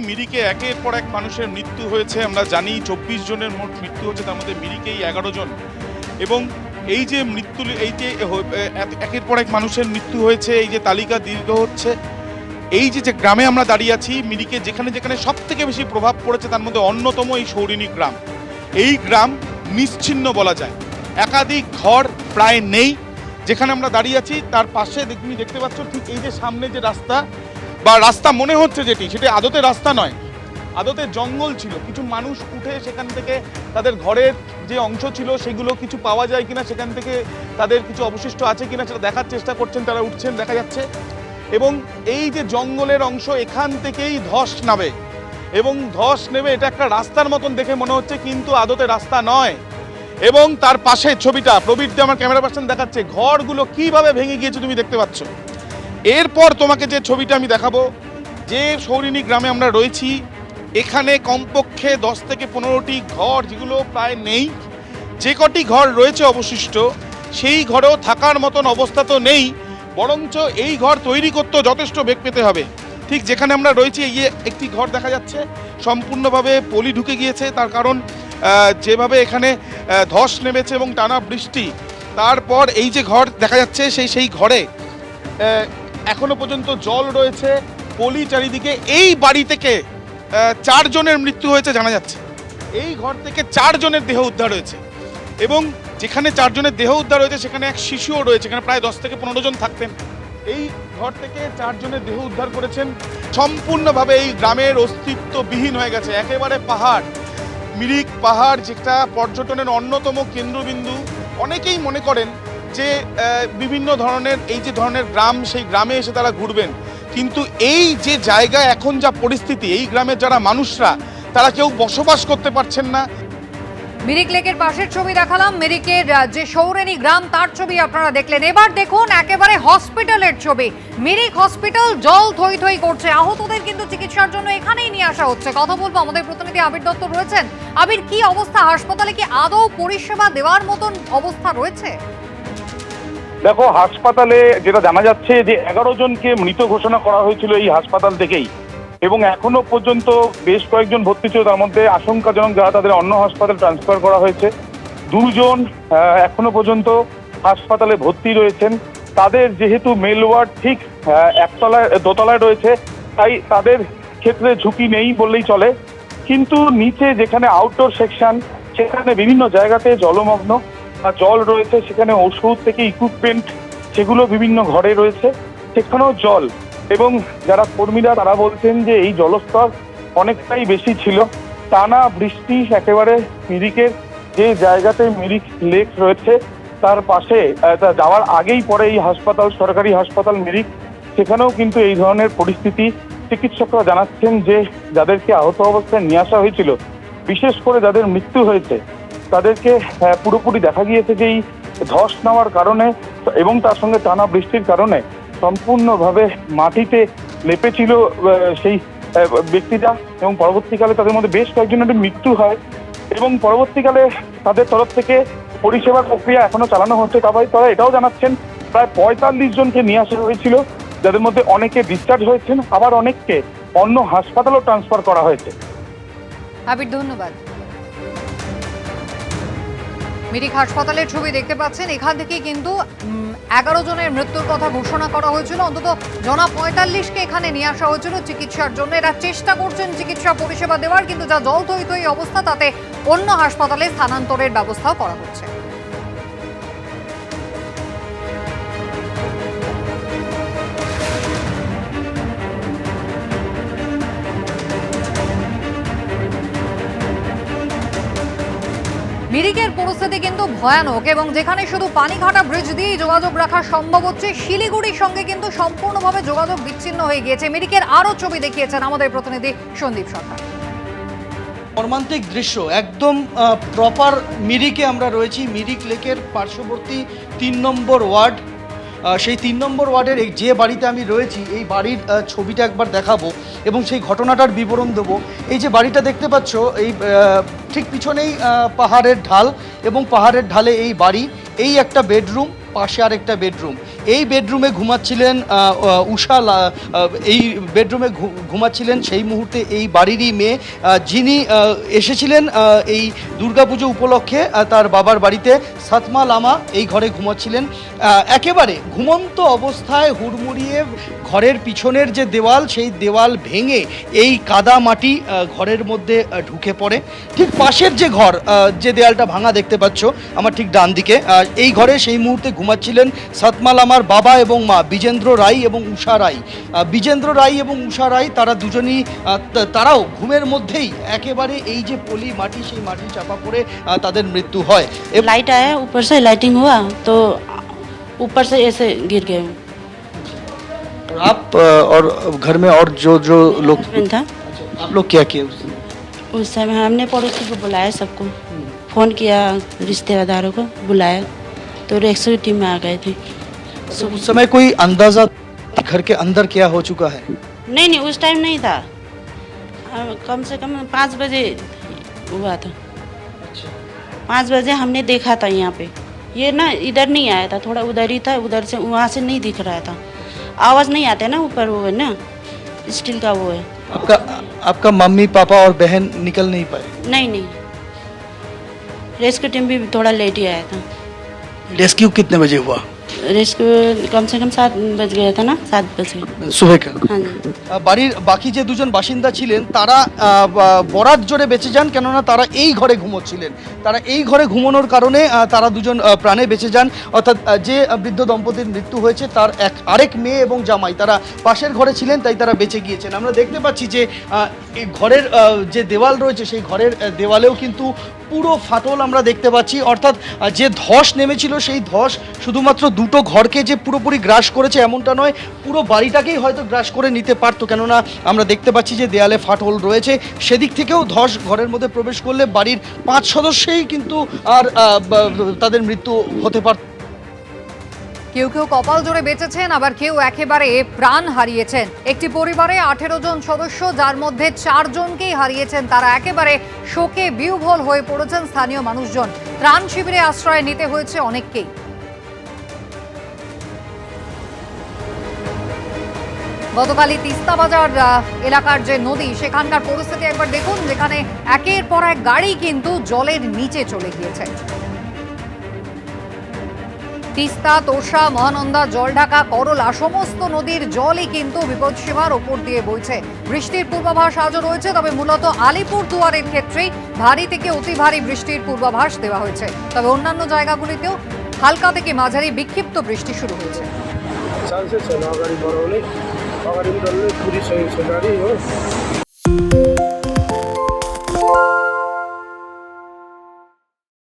মিরিকে একের পর এক মানুষের মৃত্যু হয়েছে। আমরা জানি চব্বিশ জনের মোট মৃত্যু হয়েছে, তার মধ্যে মিরিকেই এগারো জন। এবং এই যে মৃত্যু, এই যে একের পর এক মানুষের মৃত্যু হয়েছে, এই যে তালিকা দীর্ঘ হচ্ছে, এই যে যে গ্রামে আমরা দাঁড়িয়ে আছি, মিরিকে যেখানে যেখানে সব থেকে বেশি প্রভাব পড়েছে, তার মধ্যে অন্যতম এই সৌরিনী গ্রাম। এই গ্রাম নিশ্চিহ্ন বলা যায়। একাধিক ঘর প্রায় নেই। যেখানে আমরা দাঁড়িয়ে আছি, তার পাশে তুমি দেখতে পাচ্ছ ঠিক এই যে সামনে যে রাস্তা বা রাস্তা মনে হচ্ছে যেটি, সেটি আদতে রাস্তা নয়। আদতে জঙ্গল ছিল। কিছু মানুষ উঠে সেখান থেকে তাদের ঘরের যে অংশ ছিল, সেগুলো কিছু পাওয়া যায় কিনা, সেখান থেকে তাদের কিছু অবশিষ্ট আছে কিনা, সেটা দেখার চেষ্টা করছেন, তারা উঠছেন, দেখা যাচ্ছে। এবং এই যে জঙ্গলের অংশ, এখান থেকেই ধস নামে। এবং ধস নেবে এটা একটা রাস্তার মতন দেখে মনে হচ্ছে, কিন্তু আদতে রাস্তা নয়। এবং তার পাশে ছবিটা প্রবীর দিয়ে আমার ক্যামেরা পার্সন দেখাচ্ছে, ঘরগুলো কীভাবে ভেঙে গিয়েছে তুমি দেখতে পাচ্ছ? এরপর তোমাকে যে ছবিটা আমি দেখাবো, যে সৌরিনী গ্রামে আমরা রয়েছি, এখানে কমপক্ষে দশ থেকে পনেরোটি ঘর যেগুলো প্রায় নেই, যে কটি ঘর রয়েছে অবশিষ্ট, সেই ঘরেও থাকার মতন অবস্থা তো নেই, বরঞ্চ এই ঘর তৈরি করতেও যথেষ্ট বেগ পেতে হবে। ঠিক যেখানে আমরা রয়েছি, এই একটি ঘর দেখা যাচ্ছে, সম্পূর্ণভাবে পলি ঢুকে গিয়েছে, তার কারণ যেভাবে এখানে ধস নেমেছে এবং টানা বৃষ্টি, তারপর এই যে ঘর দেখা যাচ্ছে, সেই সেই ঘরে এখনও পর্যন্ত জল রয়েছে। পলি চারিদিকে এই বাড়ি থেকে চারজনের মৃত্যু হয়েছে জানা যাচ্ছে। এই ঘর থেকে চারজনের দেহ উদ্ধার হয়েছে। এবং যেখানে চারজনের দেহ উদ্ধার হয়েছে, সেখানে এক শিশুও রয়েছে, এখানে প্রায় দশ থেকে পনেরো জন থাকতেন। এই ঘর থেকে চারজনের দেহ উদ্ধার করেছেন। সম্পূর্ণভাবে এই গ্রামের অস্তিত্ববিহীন হয়ে গেছে। একেবারে পাহাড়, মিরিক পাহাড়, যেটা পর্যটনের অন্যতম কেন্দ্রবিন্দু। অনেকেই মনে করেন যে বিভিন্ন ধরনের, এই যে ধরনের গ্রাম, সেই গ্রামে এসে তারা ঘুরবেন। কিন্তু এই যে জায়গা এখন যা পরিস্থিতি, এই গ্রামের যারা মানুষরা, তারা কেউ বসবাস করতে পারছেন না। মিরিক লেকের পাশের ছবি দেখালাম। মিরিকের যে সৌরেনী গ্রাম, তার ছবি আপনারা দেখলেন। এবার দেখুন, একেবারে হসপিটালের ছবি। মিরিক হসপিটাল জল থই থই করছে। আহতদের কিন্তু চিকিৎসার জন্য এখানেই নিয়ে আসা হচ্ছে। কথা বলব, আমাদের প্রতিনিধি আবির দত্ত রয়েছেন। আবির, কি অবস্থা? হাসপাতালে কি আদৌ পরিষেবা দেওয়ার মতন অবস্থা রয়েছে? দেখো, হাসপাতালে যেটা জানা যাচ্ছে যে এগারো জনকে মৃত ঘোষণা করা হয়েছিল এই হাসপাতাল থেকেই। এবং এখনও পর্যন্ত বেশ কয়েকজন ভর্তি ছিল, তার মধ্যে আশঙ্কাজনক যারা তাদের অন্য হাসপাতালে ট্রান্সফার করা হয়েছে। দুজন এখনও পর্যন্ত হাসপাতালে ভর্তি রয়েছেন। তাদের যেহেতু মেল ওয়ার্ড ঠিক একতলায়, দোতলায় রয়েছে, তাই তাদের ক্ষেত্রে ঝুঁকি নেই বললেই চলে। কিন্তু নিচে যেখানে আউটডোর সেকশন সেখানে বিভিন্ন জায়গাতে জলমগ্ন। জল রয়েছে, সেখানে ওষুধ থেকে ইকুইপমেন্ট সেগুলো বিভিন্ন ঘরে রয়েছে, সেখানেও জল। এবং যারা কর্মীরা, তারা বলছেন যে এই জলস্তর অনেকটাই বেশি ছিল। টানা বৃষ্টি একেবারে মিরিকের যে জায়গাতে মিরিক লেক রয়েছে, তার পাশে যাওয়ার আগেই পরে এই হাসপাতাল, সরকারি হাসপাতাল মিরিক, সেখানেও কিন্তু এই ধরনের পরিস্থিতি। চিকিৎসকরা জানাচ্ছেন যে যাদেরকে আহত অবস্থায় নিয়ে আসা হয়েছিল, বিশেষ করে যাদের মৃত্যু হয়েছে তাদেরকে পুরোপুরি দেখা গিয়েছে যে এই ধস নেওয়ার কারণে এবং তার সঙ্গে টানা বৃষ্টির কারণে সম্পূর্ণভাবে মাটিতে লেপেছিল সেই আহ, ব্যক্তিটা এবং পরবর্তীকালে তাদের মধ্যে বেশ কয়েকজনের মৃত্যু হয় এবং পরবর্তীকালে তাদের তরফ থেকে পরিষেবার প্রক্রিয়া এখনও চালানো হচ্ছে। তবে তারা এটাও জানাচ্ছেন প্রায় পঁয়তাল্লিশ জনকে নিয়ে আসা হয়েছিল যাদের মধ্যে অনেকে ডিসচার্জ হয়েছেন আবার অনেককে অন্য হাসপাতালও ট্রান্সফার করা হয়েছে। আবির ধন্যবাদ। মিরিক হাসপাতালের ছবি দেখতে পাচ্ছেন। এখান থেকে কিন্তু এগারো জনের মৃত্যুর কথা ঘোষণা করা হয়েছিল। অন্তত জনা পঁয়তাল্লিশকে এখানে নিয়ে আসা হয়েছিল চিকিৎসার জন্য। এরা চেষ্টা করছেন চিকিৎসা পরিষেবা দেওয়ার, কিন্তু যা জল থই অবস্থা, তাতে অন্য হাসপাতালে স্থানান্তরের ব্যবস্থাও করা হচ্ছে। মিরিকের পরিস্থিতি কিন্তু ভয়ানক এবং যেখানে শুধু পানিঘাটা ব্রিজ দিয়েই যোগাযোগ রাখা সম্ভব হচ্ছে, শিলিগুড়ির সঙ্গে কিন্তু সম্পূর্ণভাবে যোগাযোগ বিচ্ছিন্ন হয়ে গিয়েছে। মিরিকের আরও ছবি দেখিয়েছেন আমাদের প্রতিনিধি সন্দীপ সরকার। মর্মান্তিক দৃশ্য, একদম প্রপার মিরিকে আমরা রয়েছি। মিরিক লেকের পার্শ্ববর্তী তিন নম্বর ওয়ার্ড। সেই তিন নম্বর ওয়ার্ডের এই যে বাড়িতে আমি রয়েছি, এই বাড়ির ছবিটা একবার দেখাবো এবং সেই ঘটনাটার বিবরণ দেবো। এই যে বাড়িটা দেখতে পাচ্ছ, এই ঠিক পিছনেই পাহাড়ের ঢাল এবং পাহাড়ের ঢালে এই বাড়ি। এই একটা বেডরুম, পাশে আর একটা বেডরুম। এই বেডরুমে ঘুমাচ্ছিলেন উষা এই বেডরুমে ঘুমাচ্ছিলেন সেই মুহূর্তে এই বাড়িরই মেয়ে যিনি এসেছিলেন এই দুর্গাপুজো উপলক্ষে তার বাবার বাড়িতে সাতমা লামা এই ঘরে ঘুমাচ্ছিলেন। একেবারে ঘুমন্ত অবস্থায় হুড়মুড়িয়ে ঘরের পিছনের যে দেওয়াল সেই দেওয়াল ভেঙে এই কাদা মাটি আহ, ঘরের মধ্যে আহ, ঢুকে পড়ে ঠিক পাশের যে ঘর আহ, যে দেওয়ালটা ভাঙা দেখতে পাচ্ছ আমার ঠিক ডান দিকে আহ, এই ঘরে সেই মুহূর্তে ঘুমাচ্ছিলেন সাতমাল আমার বাবা এবং মা বিজেন্দ্র রায় এবং উষা রায় আহ, বিজেন্দ্র রায় এবং উষা রায় তারা দুজনই আহ, তা- তারাও ঘুমের মধ্যেই একেবারে এই যে পলি মাটি সেই মাটি চাপা পড়ে আহ, তাদের মৃত্যু হয় এবং लाइट आया ऊपर से लाइटिंग हुआ तो ऊपर से ऐसे गिर गए आप और घर में और जो जो लोग था। आप लोग क्या किए उस समय? उस समय हमने पड़ोसी को बुलाया सबको। फ़ोन किया रिश्तेदारों को बुलाया। तो रेस्क्यू टीम में आ गए थे। तो उस समय कोई अंदाज़ा घर के अंदर क्या हो चुका है? नहीं नहीं उस टाइम नहीं था। कम से कम पाँच बजे हुआ था। पाँच बजे हमने देखा था यहाँ पे। ये ना इधर नहीं आया था थोड़ा उधर ही था उधर से वहाँ से नहीं दिख रहा था। आवाज़ नहीं आते ना ऊपर वो है ना? स्टील का वो है। आपका आपका मम्मी पापा और बहन निकल नहीं पाए? नहीं नहीं। रेस्क्यू टीम भी थोड़ा लेट ही आया था। रेस्क्यू कितने बजे हुआ? रेस्क्यू कम से कम सात बज गया था ना सात बजे सुबह का हाँ जी আহ, বাড়ির বাকি যে দুজন বাসিন্দা ছিলেন তারা আহ, বা- বরাত জোরে বেঁচে যান কেননা তারা এই ঘরে ঘুমোচ্ছিলেন তারা এই ঘরে ঘুমানোর কারণে আহ, তারা দুজন আহ, প্রাণে বেঁচে যান অর্থাৎ আহ, যে আহ, বৃদ্ধ দম্পতির মৃত্যু হয়েছে তার এক আরেক মেয়ে এবং জামাই তারা পাশের ঘরে ছিলেন তাই তারা বেঁচে গিয়েছেন আমরা দেখতে পাচ্ছি যে আহ, এই ঘরের আহ, যে দেওয়াল রয়েছে সেই ঘরের আহ, দেওয়ালেও কিন্তু পুরো ফাটল আমরা দেখতে পাচ্ছি। অর্থাৎ যে ধস নেমেছিল, সেই ধস শুধুমাত্র দুটো ঘরকে যে পুরোপুরি গ্রাস করেছে এমনটা নয়, পুরো বাড়িটাকেই হয়তো গ্রাস করে নিতে পারতো। কেননা, আমরা দেখতে পাচ্ছি যে দেয়ালে ফাটল রয়েছে। সেদিক থেকেও ধস ঘরের মধ্যে প্রবেশ করলে বাড়ির পাঁচ সদস্যেই কিন্তু আর তাদের মৃত্যু হতে পারত কেউ কেউ কপাল জোরে বেঁচেছেন, আবার কেউ একেবারে প্রাণ হারিয়েছেন। একটি পরিবারে আঠেরো জন সদস্য, যার মধ্যে চারজনকেই হারিয়েছেন। তারা একেবারে শোকে বিহ্বল হয়ে পড়েছেন স্থানীয় মানুষজন। ত্রাণ শিবিরে আশ্রয় নিতে হয়েছে অনেককেই। গতকালই তিস্তা বাজার এলাকার যে নদী, সেখানকার পরিস্থিতি একবার দেখুন, যেখানে একের পর এক গাড়ি কিন্তু জলের নিচে চলে গিয়েছে। তিস্তা তোষা মহানন্দা জলঢাকা করলা সমস্ত নদীর জলই কিন্তু বিপদসীমার ওপর দিয়ে বইছে বৃষ্টির পূর্বাভাস আজও রয়েছে তবে মূলত আলিপুর দুয়ারের ক্ষেত্রেই ভারী থেকে অতি ভারী বৃষ্টির পূর্বাভাস দেওয়া হয়েছে তবে অন্যান্য জায়গাগুলিতেও হালকা থেকে মাঝারি বিক্ষিপ্ত বৃষ্টি শুরু হয়েছে चान्सेस छैन अगाडि बढाउने अगाडि पनि डल्लै पुरिसकेको छ गाडी हो